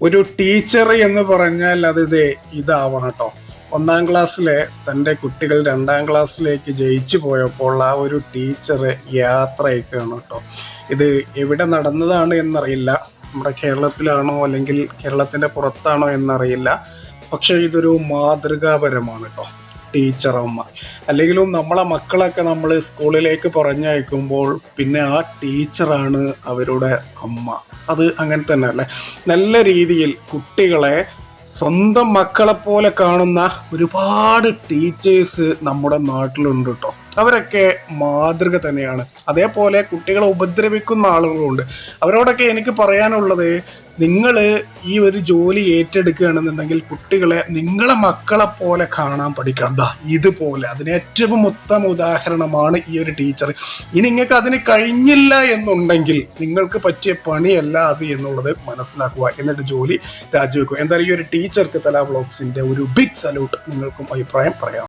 ഒരു ടീച്ചർ എന്ന് പറഞ്ഞാൽ അത് ഇതേ ഇതാവണം കേട്ടോ ഒന്നാം ക്ലാസ്സിലെ തന്റെ കുട്ടികൾ രണ്ടാം ക്ലാസ്സിലേക്ക് ജയിച്ചു പോയപ്പോൾ ആ ഒരു ടീച്ചർ യാത്ര അയക്കുകയാണ് കേട്ടോ ഇത് എവിടെ നടന്നതാണ് എന്നറിയില്ല. നമ്മുടെ കേരളത്തിലാണോ അല്ലെങ്കിൽ കേരളത്തിന്റെ പുറത്താണോ എന്നറിയില്ല. പക്ഷേ ഇതൊരു മാതൃകാപരമാണ് കേട്ടോ ടീച്ചർ അമ്മ അല്ലെങ്കിലും നമ്മളെ മക്കളൊക്കെ നമ്മൾ സ്കൂളിലേക്ക് പറഞ്ഞയക്കുമ്പോൾ പിന്നെ ആ ടീച്ചറാണ് അവരുടെ അമ്മ. അത് അങ്ങനെ തന്നെ അല്ലേ? നല്ല രീതിയിൽ കുട്ടികളെ സ്വന്തം മക്കളെ പോലെ കാണുന്ന ഒരുപാട് ടീച്ചേഴ്സ് നമ്മുടെ നാട്ടിലുണ്ട് കേട്ടോ. അവരൊക്കെ മാതൃക തന്നെയാണ്. അതേപോലെ കുട്ടികളെ ഉപദ്രവിക്കുന്ന ആളുകളുണ്ട്. അവരോടൊക്കെ എനിക്ക് പറയാനുള്ളത് നിങ്ങൾ ഈ ഒരു ജോലി ഏറ്റെടുക്കുകയാണെന്നുണ്ടെങ്കിൽ കുട്ടികളെ നിങ്ങളെ മക്കളെ പോലെ കാണാൻ പഠിക്കണം. ദാ ഇതുപോലെ. അതിന് ഏറ്റവും ഉത്തമ ഉദാഹരണമാണ് ഈ ഒരു ടീച്ചർ. ഇനി നിങ്ങൾക്ക് അതിന് കഴിഞ്ഞില്ല എന്നുണ്ടെങ്കിൽ നിങ്ങൾക്ക് പറ്റിയ പണിയല്ല അത് എന്നുള്ളത് മനസ്സിലാക്കുക. എന്നിട്ട് ജോലി രാജിവെക്കുക. എന്തായാലും ഈ ഒരു ടീച്ചർക്ക് തല വ്ളോഗ്സിന്റെ ഒരു ബിഗ് സല്യൂട്ട് നിങ്ങൾക്കും അഭിപ്രായം പറയാം.